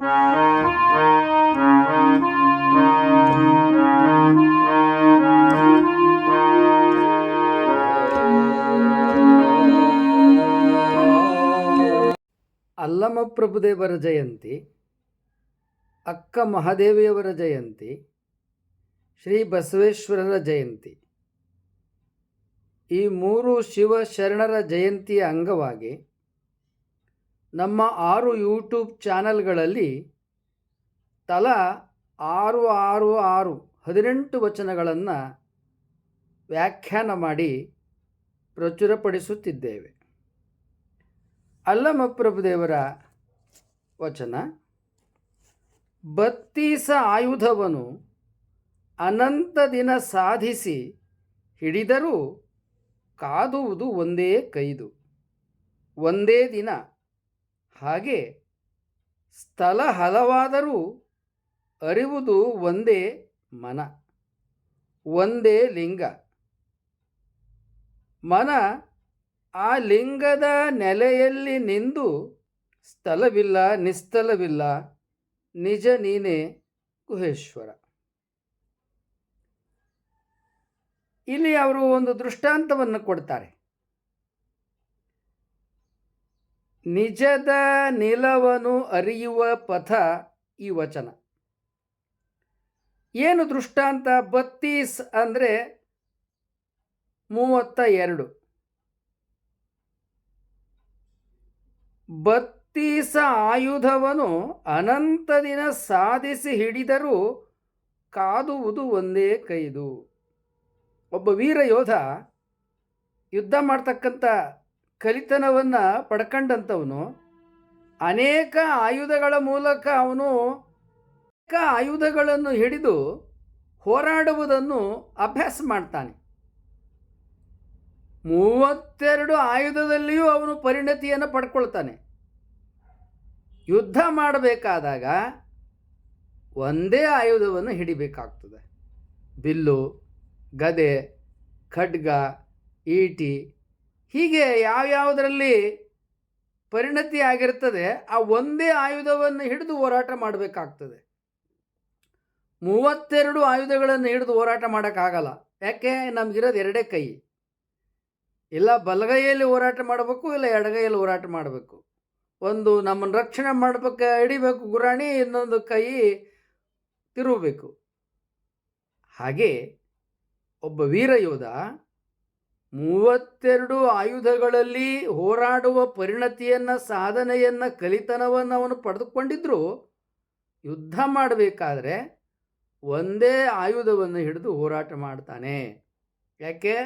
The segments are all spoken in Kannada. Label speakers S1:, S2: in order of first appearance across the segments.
S1: ಅಲ್ಲಮ ಪ್ರಭುದೇವರ ಜಯಂತಿ, ಅಕ್ಕ ಮಹಾದೇವಿಯವರ ಜಯಂತಿ, ಶ್ರೀ ಬಸವೇಶ್ವರರ ಜಯಂತಿ. ಈ ಮೂರು ಶಿವ ಶರಣರ ಜಯಂತಿಯ ಅಂಗವಾಗಿ ನಮ್ಮ ಆರು ಯೂಟ್ಯೂಬ್ ಚಾನಲ್ಗಳಲ್ಲಿ ತಲಾ ಆರು ಆರು ಆರು ಹದಿನೆಂಟು ವಚನಗಳನ್ನು ವ್ಯಾಖ್ಯಾನ ಮಾಡಿ ಪ್ರಚುರಪಡಿಸುತ್ತಿದ್ದೇವೆ. ಅಲ್ಲಮ ಪ್ರಭುದೇವರ ವಚನ, ಬತ್ತೀಸ ಆಯುಧವನು ಅನಂತ ದಿನ ಸಾಧಿಸಿ ಹಿಡಿದರೂ ಕಾದುವುದು ಒಂದೇ ಕೈದು, ಒಂದೇ ದಿನ ಹಾಗೆ ಸ್ಥಳ ಹಲವಾದರೂ ಅರಿವುದು ಒಂದೇ ಮನ, ಒಂದೇ ಲಿಂಗ. ಮನ ಆ ಲಿಂಗದ ನೆಲೆಯಲ್ಲಿ ನಿಂದು ಸ್ಥಳವಿಲ್ಲ ನಿಸ್ಥಲವಿಲ್ಲ ನಿಜ ನೀನೇ ಗುಹೇಶ್ವರ. ಇಲ್ಲಿ ಅವರು ಒಂದು ದೃಷ್ಟಾಂತವನ್ನು ಕೊಡ್ತಾರೆ. ನಿಜದ ನಿಲವನು ಅರಿಯುವ ಪಥ ಈ ವಚನ. ಏನು ದೃಷ್ಟಾಂತ ಬತ್ತೀಸ್ ಅಂದರೆ ಮೂವತ್ತ ಎರಡು. ಬತ್ತೀಸ ಆಯುಧವನ್ನು ಅನಂತ ದಿನ ಸಾಧಿಸಿ ಹಿಡಿದರೂ ಕಾದುವುದು ಒಂದೇ ಕೈದು. ಒಬ್ಬ ವೀರ ಯೋಧ ಯುದ್ಧ ಮಾಡ್ತಕ್ಕಂಥ ಕಲಿತನವನ್ನು ಪಡ್ಕೊಂಡಂಥವನು ಅನೇಕ ಆಯುಧಗಳ ಮೂಲಕ ಅವನು ಅನೇಕ ಆಯುಧಗಳನ್ನು ಹಿಡಿದು ಹೋರಾಡುವುದನ್ನು ಅಭ್ಯಾಸ ಮಾಡ್ತಾನೆ. ಮೂವತ್ತೆರಡು ಆಯುಧದಲ್ಲಿಯೂ ಅವನು ಪರಿಣತಿಯನ್ನು ಪಡ್ಕೊಳ್ತಾನೆ. ಯುದ್ಧ ಮಾಡಬೇಕಾದಾಗ ಒಂದೇ ಆಯುಧವನ್ನು ಹಿಡಿಬೇಕಾಗ್ತದೆ. ಬಿಲ್ಲು, ಗದೆ, ಖಡ್ಗ, ಈಟಿ ಹೀಗೆ ಯಾವ್ಯಾವುದರಲ್ಲಿ ಪರಿಣತಿ ಆಗಿರ್ತದೆ ಆ ಒಂದೇ ಆಯುಧವನ್ನು ಹಿಡಿದು ಹೋರಾಟ ಮಾಡಬೇಕಾಗ್ತದೆ. ಮೂವತ್ತೆರಡು ಆಯುಧಗಳನ್ನು ಹಿಡಿದು ಹೋರಾಟ ಮಾಡೋಕ್ಕಾಗಲ್ಲ. ಯಾಕೆ? ನಮಗಿರೋದು ಎರಡೇ ಕೈ. ಇಲ್ಲ ಬಲಗೈಯಲ್ಲಿ ಹೋರಾಟ ಮಾಡಬೇಕು, ಇಲ್ಲ ಎಡಗೈಯಲ್ಲಿ ಹೋರಾಟ ಮಾಡಬೇಕು. ಒಂದು ನಮ್ಮನ್ನು ರಕ್ಷಣೆ ಮಾಡಬೇಕು, ಹಿಡಿಬೇಕು ಗುರಾಣಿ, ಇನ್ನೊಂದು ಕೈ ತಿರುಗಬೇಕು. ಹಾಗೆ ಒಬ್ಬ ವೀರ ಯೋಧ ಮೂವತ್ತೆರಡು ಆಯುಧಗಳಲ್ಲಿ ಹೋರಾಡುವ ಪರಿಣತಿಯನ್ನು, ಸಾಧನೆಯನ್ನು, ಕಲಿತನವನ್ನು ಅವನು ಪಡೆದುಕೊಂಡಿದ್ದರೂ ಯುದ್ಧ ಮಾಡಬೇಕಾದ್ರೆ ಒಂದೇ ಆಯುಧವನ್ನು ಹಿಡಿದು ಹೋರಾಟ ಮಾಡ್ತಾನೆ. ಯಾಕೆ?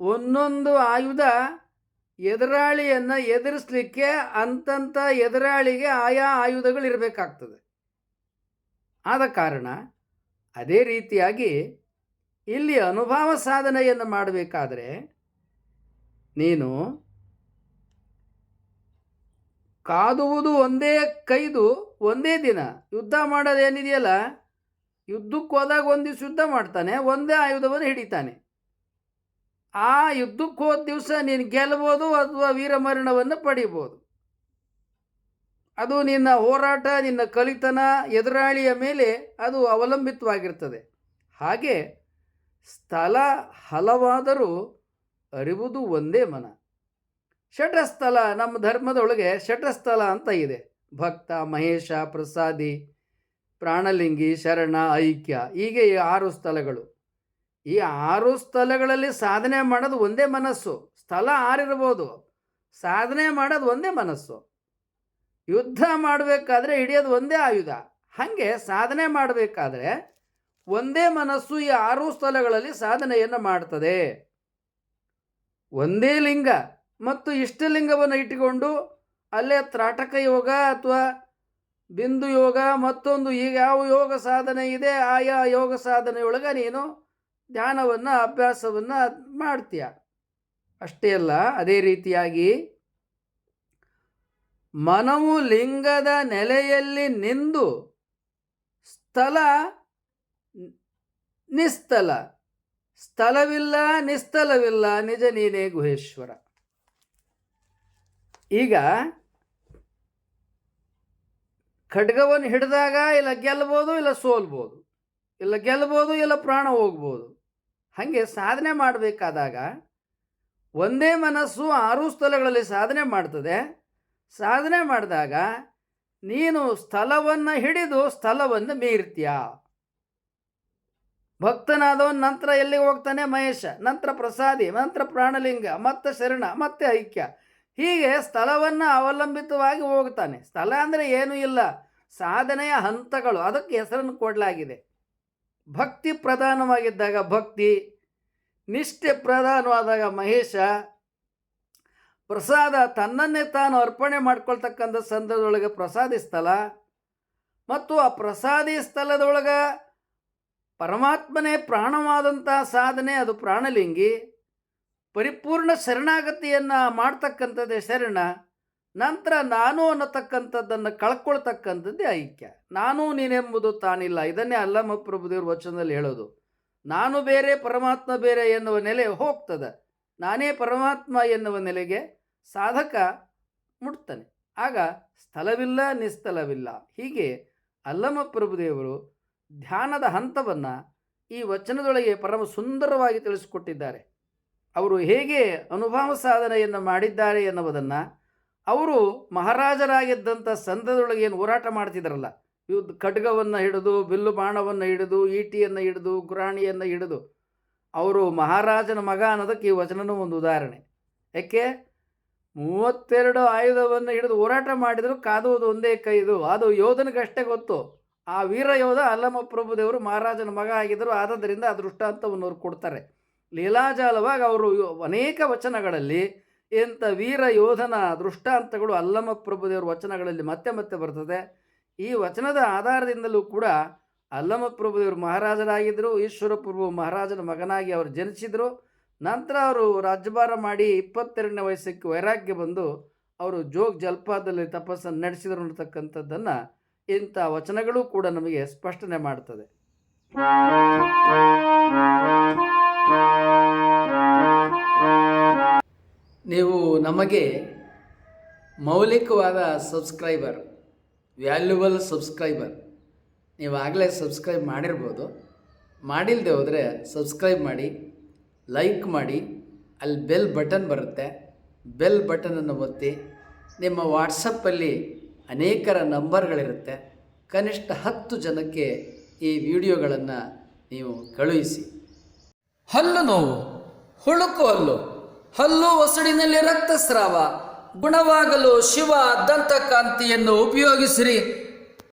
S1: ಒಂದೊಂದು ಆಯುಧ ಎದುರಾಳಿಯನ್ನು ಎದುರಿಸಲಿಕ್ಕೆ ಅಂತಂಥ ಎದುರಾಳಿಗೆ ಆಯಾ ಆಯುಧಗಳು ಇರಬೇಕಾಗ್ತದೆ ಆದ ಕಾರಣ ಅದೇ ರೀತಿಯಾಗಿ ಇಲ್ಲಿ ಅನುಭವ ಸಾಧನೆಯನ್ನು ಮಾಡಬೇಕಾದ್ರೆ ನೀನು ಕಾದುವುದು ಒಂದೇ ಕೈದು ಒಂದೇ ದಿನ. ಯುದ್ಧ ಮಾಡೋದೇನಿದೆಯಲ್ಲ ಯುದ್ಧಕ್ಕೆ ಹೋದಾಗ ಒಂದು ದಿವಸ ಯುದ್ಧ ಮಾಡ್ತಾನೆ, ಒಂದೇ ಆಯುಧವನ್ನು ಹಿಡಿತಾನೆ. ಆ ಯುದ್ಧಕ್ಕೆ ಹೋದ ದಿವಸ ನೀನು ಗೆಲ್ಬೋದು ಅಥವಾ ವೀರಮರಣವನ್ನು ಪಡಿಬೋದು. ಅದು ನಿನ್ನ ಹೋರಾಟ, ನಿನ್ನ ಕಲಿತನ, ಎದುರಾಳಿಯ ಮೇಲೆ ಅದು ಅವಲಂಬಿತವಾಗಿರ್ತದೆ. ಹಾಗೆ ಸ್ಥಳ ಹಲವಾದರೂ ಅರಿವುದು ಒಂದೇ ಮನ. ಷಟಸ್ಥಳ ನಮ್ಮ ಧರ್ಮದೊಳಗೆ ಷಟಸ್ಥಳ ಅಂತ ಇದೆ. ಭಕ್ತ, ಮಹೇಶ, ಪ್ರಸಾದಿ, ಪ್ರಾಣಲಿಂಗಿ, ಶರಣ, ಐಕ್ಯ ಹೀಗೆ ಈ ಆರು ಸ್ಥಳಗಳು. ಈ ಆರು ಸ್ಥಳಗಳಲ್ಲಿ ಸಾಧನೆ ಮಾಡೋದು ಒಂದೇ ಮನಸ್ಸು. ಸ್ಥಳ ಆರಿರ್ಬೋದು. ಸಾಧನೆ ಮಾಡೋದು ಒಂದೇ ಮನಸ್ಸು. ಯುದ್ಧ ಮಾಡಬೇಕಾದ್ರೆ ಹಿಡಿಯೋದು ಒಂದೇ ಆಯುಧ. ಹಾಗೆ ಸಾಧನೆ ಮಾಡಬೇಕಾದ್ರೆ ಒಂದೇ ಮನಸ್ಸು ಈ ಆರು ಸ್ಥಳಗಳಲ್ಲಿ ಸಾಧನೆಯನ್ನು ಮಾಡ್ತದೆ. ಒಂದೇ ಲಿಂಗ ಮತ್ತು ಇಷ್ಟಲಿಂಗವನ್ನು ಇಟ್ಟುಕೊಂಡು ಅಲ್ಲೇ ತ್ರಾಟಕ ಯೋಗ ಅಥವಾ ಬಿಂದು ಯೋಗ ಮತ್ತೊಂದು ಈಗ ಯಾವ ಯೋಗ ಸಾಧನೆ ಇದೆ, ಆಯಾ ಯೋಗ ಸಾಧನೆಯೊಳಗೆ ನೀನು ಧ್ಯಾನವನ್ನು, ಅಭ್ಯಾಸವನ್ನು ಮಾಡ್ತೀಯ. ಅಷ್ಟೇ ಅಲ್ಲ, ಅದೇ ರೀತಿಯಾಗಿ ಮನವು ಲಿಂಗದ ನೆಲೆಯಲ್ಲಿ ನಿಂದು ಸ್ಥಳ ನಿಸ್ಥಲ. ಸ್ಥಳವಿಲ್ಲ ನಿಸ್ತಲವಿಲ್ಲ ನಿಜ ನೀನೇ ಗುಹೇಶ್ವರ. ಈಗ ಖಡ್ಗವನ್ನು ಹಿಡಿದಾಗ ಇಲ್ಲ ಗೆಲ್ಬೋದು, ಇಲ್ಲ ಸೋಲ್ಬೋದು. ಇಲ್ಲ ಗೆಲ್ಬೋದು, ಇಲ್ಲ ಪ್ರಾಣ ಹೋಗ್ಬೋದು. ಹಾಗೆ ಸಾಧನೆ ಮಾಡಬೇಕಾದಾಗ ಒಂದೇ ಮನಸ್ಸು ಆರು ಸ್ಥಳಗಳಲ್ಲಿ ಸಾಧನೆ ಮಾಡ್ತದೆ. ಸಾಧನೆ ಮಾಡಿದಾಗ ನೀನು ಸ್ಥಳವನ್ನು ಹಿಡಿದು ಸ್ಥಳವನ್ನು ಮೀರ್ತೀಯ. ಭಕ್ತನಾದವನ್ ನಂತರ ಎಲ್ಲಿಗೆ ಹೋಗ್ತಾನೆ? ಮಹೇಶ. ನಂತರ ಪ್ರಸಾದಿ, ನಂತರ ಪ್ರಾಣಲಿಂಗ, ಮತ್ತೆ ಶರಣ, ಮತ್ತೆ ಐಕ್ಯ. ಹೀಗೆ ಸ್ಥಳವನ್ನು ಅವಲಂಬಿತವಾಗಿ ಹೋಗ್ತಾನೆ. ಸ್ಥಳ ಅಂದರೆ ಏನೂ ಇಲ್ಲ. ಸಾಧನೆಯ ಹಂತಗಳು, ಅದಕ್ಕೆ ಹೆಸರನ್ನು ಕೊಡಲಾಗಿದೆ. ಭಕ್ತಿ ಪ್ರಧಾನವಾಗಿದ್ದಾಗ ಭಕ್ತಿ, ನಿಷ್ಠೆ ಪ್ರಧಾನವಾದಾಗ ಮಹೇಶ. ಪ್ರಸಾದ ತನ್ನನ್ನೇ ತಾನು ಅರ್ಪಣೆ ಮಾಡ್ಕೊಳ್ತಕ್ಕಂಥ ಸಂದರ್ಭದೊಳಗೆ ಪ್ರಸಾದಿ ಸ್ಥಳ. ಮತ್ತು ಆ ಪ್ರಸಾದಿ ಸ್ಥಳದೊಳಗೆ ಪರಮಾತ್ಮನೇ ಪ್ರಾಣವಾದಂಥ ಸಾಧನೆ, ಅದು ಪ್ರಾಣಲಿಂಗಿ. ಪರಿಪೂರ್ಣ ಶರಣಾಗತಿಯನ್ನು ಮಾಡ್ತಕ್ಕಂಥದ್ದೇ ಶರಣ. ನಂತರ ನಾನು ಅನ್ನತಕ್ಕಂಥದ್ದನ್ನು ಕಳ್ಕೊಳ್ತಕ್ಕಂಥದ್ದೇ ಐಕ್ಯ. ನಾನು ನೀನೆಂಬುದು ತಾನಿಲ್ಲ. ಇದನ್ನೇ ಅಲ್ಲಮ್ಮ ಪ್ರಭುದೇವ್ರ ವಚನದಲ್ಲಿ ಹೇಳೋದು. ನಾನು ಬೇರೆ, ಪರಮಾತ್ಮ ಬೇರೆ ಎನ್ನುವ ನೆಲೆ ಹೋಗ್ತದೆ. ನಾನೇ ಪರಮಾತ್ಮ ಎನ್ನುವ ನೆಲೆಗೆ ಸಾಧಕ ಮುಟ್ತಾನೆ. ಆಗ ಸ್ಥಳವಿಲ್ಲ, ನಿಸ್ಥಳವಿಲ್ಲ. ಹೀಗೆ ಅಲ್ಲಮ್ಮ ಪ್ರಭುದೇವರು ಧ್ಯಾನದ ಹಂತವನ್ನು ಈ ವಚನದೊಳಗೆ ಪರಮ ಸುಂದರವಾಗಿ ತಿಳಿಸಿಕೊಟ್ಟಿದ್ದಾರೆ. ಅವರು ಹೇಗೆ ಅನುಭವ ಸಾಧನೆಯನ್ನು ಮಾಡಿದ್ದಾರೆ ಎನ್ನುವುದನ್ನು ಅವರು ಮಹಾರಾಜರಾಗಿದ್ದಂಥ ಸಂದದೊಳಗೆ ಏನು ಹೋರಾಟ ಮಾಡ್ತಿದ್ರಲ್ಲ. ಯುದ್ಧ ಖಡ್ಗವನ್ನು ಹಿಡಿದು, ಬಿಲ್ಲು ಬಾಣವನ್ನು ಹಿಡಿದು, ಈಟಿಯನ್ನು ಹಿಡಿದು, ಗುರಾಣಿಯನ್ನು ಹಿಡಿದು ಅವರು ಮಹಾರಾಜನ ಮಗ ಅನ್ನೋದಕ್ಕೆ ಈ ವಚನನೂ ಒಂದು ಉದಾಹರಣೆ. ಯಾಕೆ? ಮೂವತ್ತೆರಡು ಆಯುಧವನ್ನು ಹಿಡಿದು ಹೋರಾಟ ಮಾಡಿದರೂ ಕಾದುವುದು ಒಂದೇ ಕೈದು. ಅದು ಯೋಧನಿಗಷ್ಟೇ ಗೊತ್ತು. ಆ ವೀರ ಯೋಧ ಅಲ್ಲಮ್ಮ ಪ್ರಭುದೇವರು ಮಹಾರಾಜನ ಮಗ ಆಗಿದ್ದರು. ಆದ್ದರಿಂದ ಆ ದೃಷ್ಟಾಂತವನ್ನು ಅವ್ರು ಕೊಡ್ತಾರೆ. ಲೀಲಾಜಾಲವಾಗಿ ಅವರು ಅನೇಕ ವಚನಗಳಲ್ಲಿ ಇಂಥ ವೀರ ಯೋಧನ ದೃಷ್ಟಾಂತಗಳು ಅಲ್ಲಮ್ಮ ಪ್ರಭುದೇವರ ವಚನಗಳಲ್ಲಿ ಮತ್ತೆ ಮತ್ತೆ ಬರ್ತದೆ. ಈ ವಚನದ ಆಧಾರದಿಂದಲೂ ಕೂಡ ಅಲ್ಲಮ್ಮ ಪ್ರಭುದೇವರು ಮಹಾರಾಜರಾಗಿದ್ದರು. ಈಶ್ವರ ಪ್ರಭು ಮಹಾರಾಜನ ಮಗನಾಗಿ ಅವರು ಜನಿಸಿದರು. ನಂತರ ಅವರು ರಾಜ್ಯಭಾರ ಮಾಡಿ ಇಪ್ಪತ್ತೆರಡನೇ ವಯಸ್ಸಕ್ಕೆ ವೈರಾಗ್ಯ ಬಂದು ಅವರು ಜೋಗ್ ಜಲಪಾತದಲ್ಲಿ ತಪಸ್ಸನ್ನು ನಡೆಸಿದರು ಅನ್ನತಕ್ಕಂಥದ್ದನ್ನು ಇಂಥ ವಚನಗಳು ಕೂಡ ನಮಗೆ ಸ್ಪಷ್ಟನೆ ಮಾಡ್ತದೆ. ನೀವು ನಮಗೆ ಮೌಲಿಕವಾದ ಸಬ್ಸ್ಕ್ರೈಬರ್, ವ್ಯಾಲ್ಯೂಬಲ್ ಸಬ್ಸ್ಕ್ರೈಬರ್ ನೀವು ಆಗಲೇ ಸಬ್ಸ್ಕ್ರೈಬ್ ಮಾಡಿರ್ಬೋದು. ಮಾಡಿಲ್ಲದೆ ಹೋದರೆ ಸಬ್ಸ್ಕ್ರೈಬ್ ಮಾಡಿ, ಲೈಕ್ ಮಾಡಿ, ಅಲ್ಲಿ ಬೆಲ್ ಬಟನ್ ಬರುತ್ತೆ. ಬೆಲ್ ಬಟನನ್ನು ಒತ್ತಿ ನಿಮ್ಮ ವಾಟ್ಸಪ್ಪಲ್ಲಿ ಅನೇಕರ ನಂಬರ್ಗಳಿರುತ್ತೆ. ಕನಿಷ್ಠ ಹತ್ತು ಜನಕ್ಕೆ ಈ ವಿಡಿಯೋಗಳನ್ನು ನೀವು ಕಳುಹಿಸಿ. ಹಲ್ಲು ನೋವು, ಹುಳುಕು ಹಲ್ಲು ಹಲ್ಲು ಒಸಡಿನಲ್ಲಿ ರಕ್ತಸ್ರಾವ, ಗುಣವಾಗಲು ಶಿವ ದಂತಕಾಂತಿಯನ್ನು ಉಪಯೋಗಿಸಿರಿ.